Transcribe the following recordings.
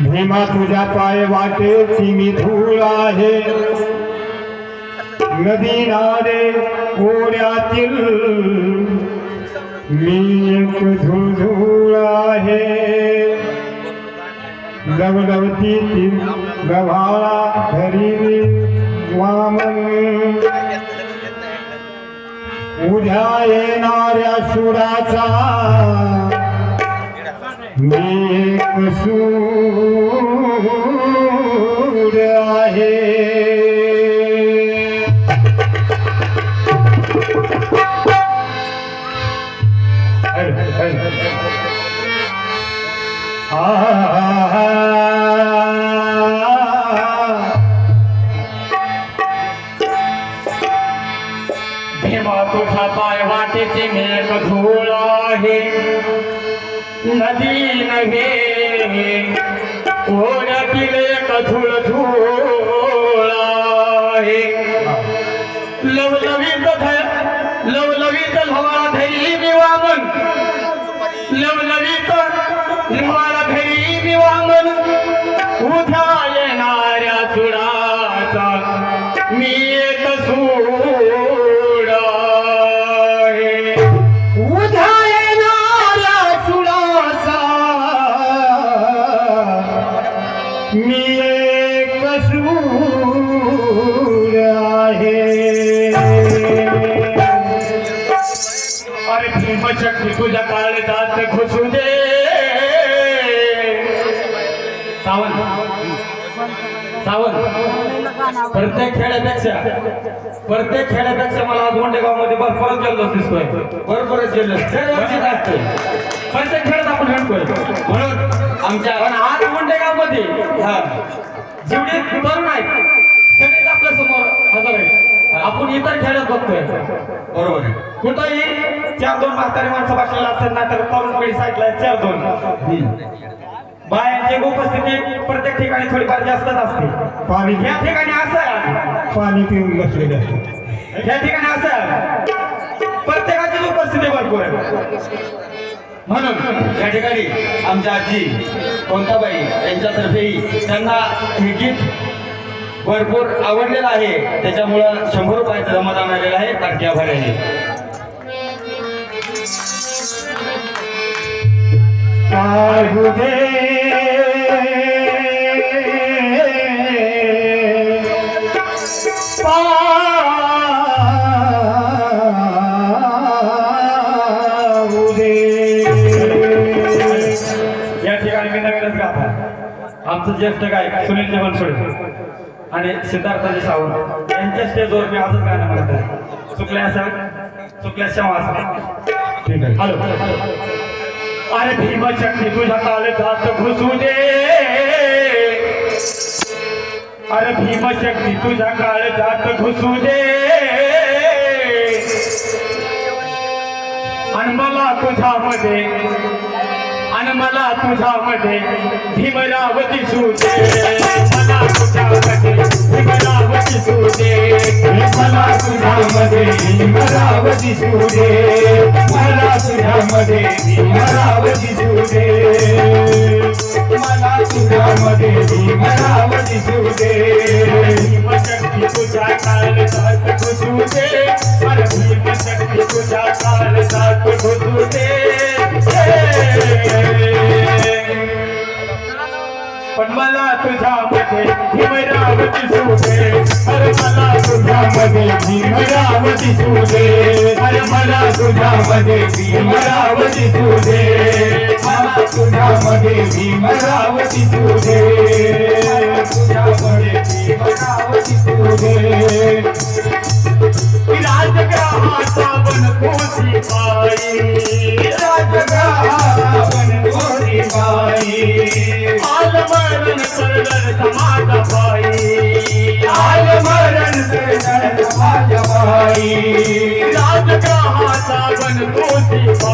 भीमा तुझ्या पाय वाटेची मी धूळ आहे. नदी नारे ओढ्यातील मी एक धूळ आहे. लवलवती ती गव्हाळा धरी वामन. उद्या येणाऱ्या सुराचा मी एक सूर आहे हर, हर. आ। भीमा तुझा पाय वाटेची मेघ धूळ आहे नदी न किले कथु लथू लवलवी कथा भीमशक्ती तुझ्या काळजात घुसू दे. सावंत. सावंत. प्रत्येक खेळापेक्षा प्रत्येक खेळापेक्षा मला आज मोंडेगावमध्ये मध्ये भरपूरच जल्लोष दिसतोय. भरपूरच जल्लोष. दरवर्षी असतोय प्रत्येक खेळात आपण खेळतोय म्हणून आमच्या आज गोंडेगावमध्ये जेवढे तरुण आहेत सगळेच आपल्यासमोर हजर आहेत आपण इतर खेळात बघतोय. बरोबर आहे. कुठंही चार दोन म्हातारी माणसं बसलेला असेल नाही तर तरुण पिढी साईडला चार दोन. बायांची उपस्थिती प्रत्येक ठिकाणी थोडीफार जास्तच असते. पाणी या ठिकाणी असं. पाणी पिऊन बसलेले या ठिकाणी असं. प्रत्येकाची उपस्थिती भरपूर आहे. म्हणून या ठिकाणी आमच्या आजी कोणताबाई यांच्यातर्फे त्यांना हे गीत भरपूर आवडलेलं आहे. त्याच्यामुळं शंभर रुपयाचं जमा आलेलं आहे नवीनच गात. आहे आमचं ज्येष्ठ गायक सुनील बनसोडे आणि सिद्धार्थाजी सावंत यांच्या स्टेजवर मी आजच गाणं म्हणत आहे चुकल्या असेल चुकल्या क्षमा असेल ठीक आहे. हॅलो. अरे भीमशक्ती तुझ्या काळजात घुसू दे. अरे भीमशक्ती तुझ्या काळजात घुसू दे. आणि मला तुझ्यामध्ये आणि मला तुझ्यामध्ये भीमराव दिसू दे मला तुझ्यामध्ये भीमराव दिसू दे मला तुझ्यामध्ये भीमराव दिसू दे मला तुझ्यामध्ये भीमराव दिसू दे मला तुझ्या तुझ्यामध्ये भीमराव दिसू दे भीमशक्ती तुझ्या काळजात घुसू दे अरे भीमशक्ती तुझ्या घुसू दे पण मला तुझ्यामध्ये भीमराव दिसू दे अरे मला दिसू दे अरे मला दिसू दे तुझ्यामध्ये भीमराव दिसू दे तुझ्यामध्ये भीमराव दिसू दे राजग्रहाचा बनकोसी पायी राजगावन गोरी बाई. आलमरण सरळ समाज बाई. आल मरण माझ्या पाई राजग्रहाचा बनकोसी पाई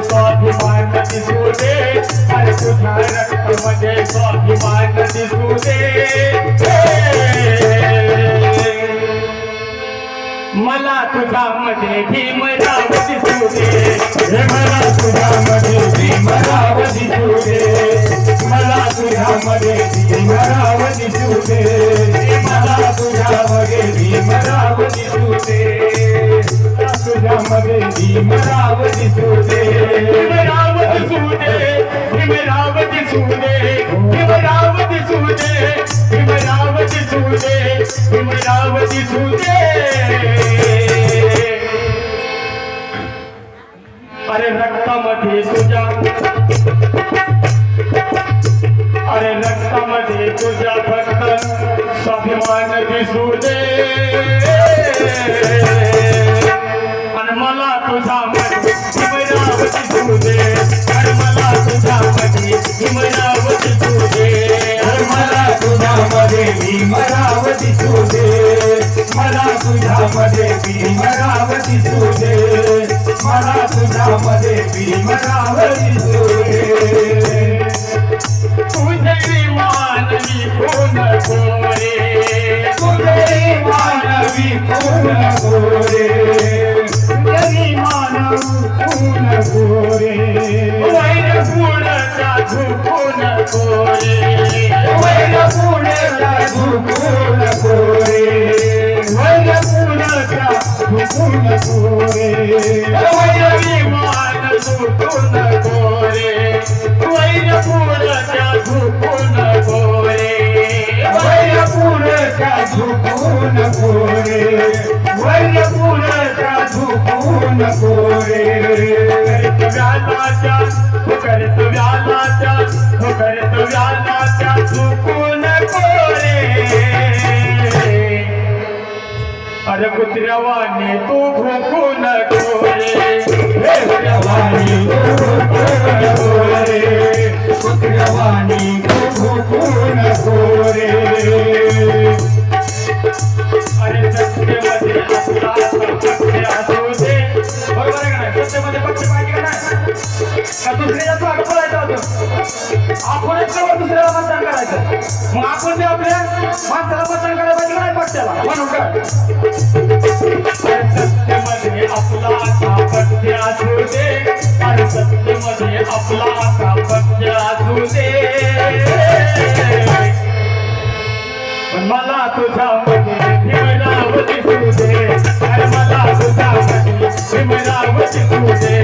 स्वाभिमान दिसू दे अरे तुझ्या स्वाभिमान दिसू दे मला तुझ्यामध्ये भीमराव दिसू दे. हे मला तुझ्यामध्ये भीमराव दिसू दे. मला तुझ्यामध्ये भीमराव दिसू दे मला तुझ्यामध्ये भीमराव दिसू दे तुझ्यामध्ये भीमराव दिसू दे भीमराव दिसू दे भीमराव दिसू दे भीमराव दिसू दे भीमराव दिसू दे भीमराव दिसू दे अरे रक्तामध्ये तुझ्या तुझ्या फक्त स्वाभिमान दिसू दे. आणि मला तुझा मध्ये हिमराव दिसू दे. आणि मला तुझा मध्ये हिमराव दिसू दे. आणि मला तुझ्या मध्ये भीमराव दिसू दे. मला तुझ्या मध्ये भीमराव दिसू दे. मला तुझ्या मध्ये भीमराव दिसू दे. तुझे मानवी हो कोण गोरे अरे तू भूकून गोरे हे कुत्र्यावानी तू अरे असू दे बरोबर आहे का नाही पक्ष पाहिजे का नाही? का दुसऱ्याच्या होतं आपणच दुसऱ्याला मतदान करायचं? मग आपण ते आपल्या माणसाला मतदान करायला पाहिजे म्हणून आपला असू दे. अरे सत्तेमध्ये आपला असा पक्ष असू दे. पण मला तुझ्यामध्ये भीमराव दिसू दे. अरे मला दिसू दे.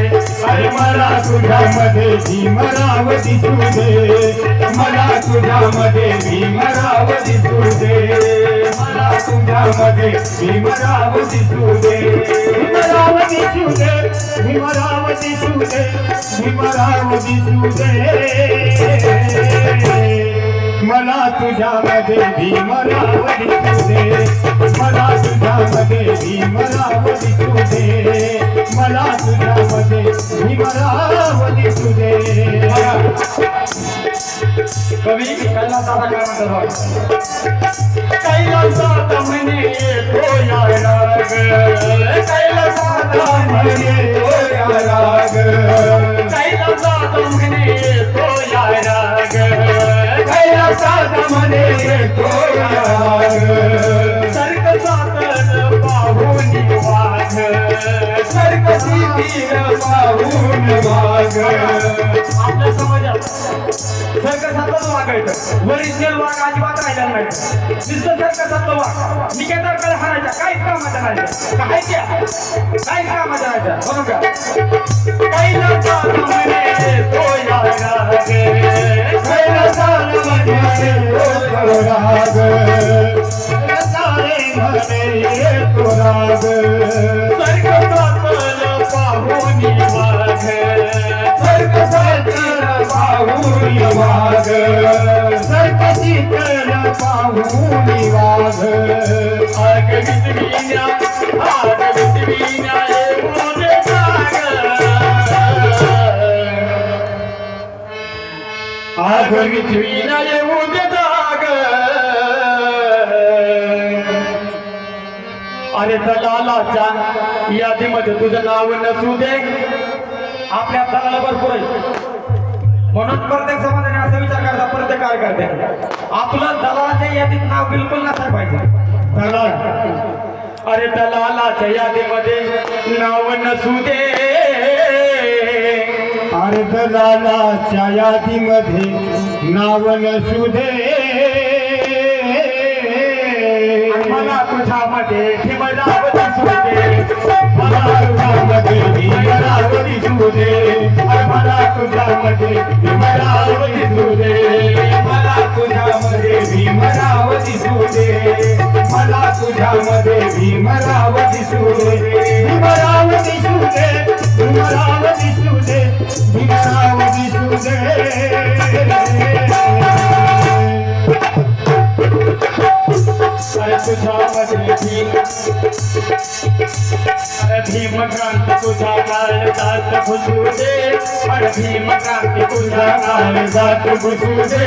अरे मला तुझ्यामध्ये भीमराव दिसू दे. मला तुझ्यामध्ये भीमराव दिसू दे. मला तुझ्यामध्ये भीमराव दिसू दे भीमराव दिसू दे भीमराव दिसू दे भीमराव दिसू दे मला तुझ्यामध्ये भीमराव दिसू दे मला तुझ्यामध्ये भीमराव दिसू दे मला तुझ्यामध्ये कवी कैलासाचा काय म्हणतात कैलासात म्हणे कैलासात म्हणे कैलासात म्हणे कैलासात म्हणे पाहून वाघ. पाहून वाघ. आपल्या समाजात सर्कसातच वागायचं. ओरिजिनल वाघ अजिबात राहिला नाही. नुसतं सर्कसातलं वाघ निकेतरकडे हाणायच्या काहीच कामाच्या नाही. काय त्या? काहीच कामाच्या काय काय म्हणून का? काय म्हणे तो या राग कैलासात म्हणे तो राग भूमी वाघ आगमित वीणा आगमित वीणा आगमित वीणा येऊ दाग अरे दलालाच्या यादीमध्ये तुझं नाव नसू दे आपल्या दलाला भरपूर म्हणून प्रत्येक करता. प्रत्येक कार्यकर्ते आपलं दलालाच्या यादीत नाव बिलकुल नसायला पाहिजे. दलाल. अरे दलालाच्या यादीमध्ये नाव नसू दे. अरे दलालाच्या यादीमध्ये नाव नसू दे. मला तुझ्यामध्ये ठिबराव दिसू दे मला तुझ्यामध्ये भीमराव दिसू दे अरे मला दिसू दे भीमराव दिसू दे भीमराव दिसू दे भीमराव दिसू दे अरे तुझ्यामध्ये भीम अरे भीमक्रांत तुझा काळ जात घुसू दे अरे भीमक्रांती तुझा काळ जात घुसू दे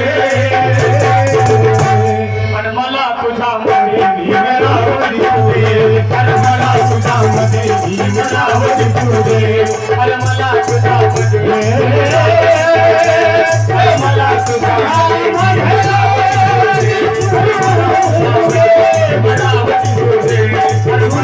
आणि मला तुझ्यामध्ये भीमराव दिसू दे अरे मला तुझ्यामध्ये भीमराव दिसू दे अरे मला तुझ्यामध्ये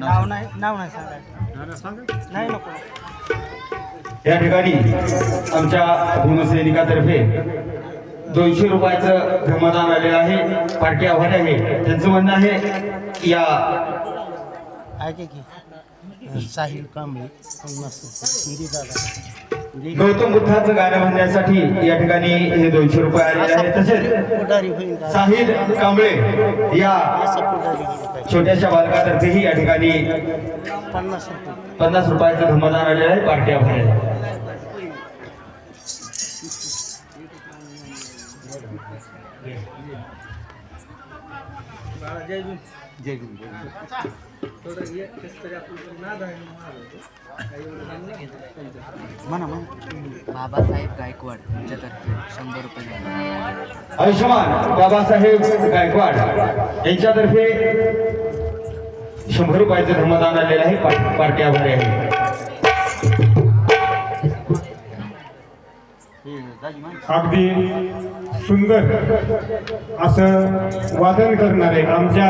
नाव नाही नाव नाही सांगायचं. नाही नको. या ठिकाणी आमच्या भीमसैनिकातर्फे दोनशे रुपयाचं धर्मदान आलेलं आहे. पार्टी आव्हान आहे. त्यांचं म्हणणं आहे या ऐके की साहिल कांबळे पन्नास रुपये हिंदी दादा. गौतम बुद्धाचं गाणं म्हणण्यासाठी या ठिकाणी हे दोनशे रुपये आलेले आहेत. तसेच साहिल कांबळे या छोट्याशा बालकातर्फेही या ठिकाणी पन्नास रुपये. पन्नास रुपयाचं धर्मदान आलेलं आहे पार्टी आव्हान आहे. म्हणा म्हणा बाबासाहेब गायकवाड यांच्यातर्फे शंभर रुपये आयुष्यमान बाबासाहेब गायकवाड यांच्यातर्फे शंभर रुपयाचं धर्मदान आलेलं आहे. पार्टी आभारी आहे. अगदी सुंदर असं वादन करणारे आमच्या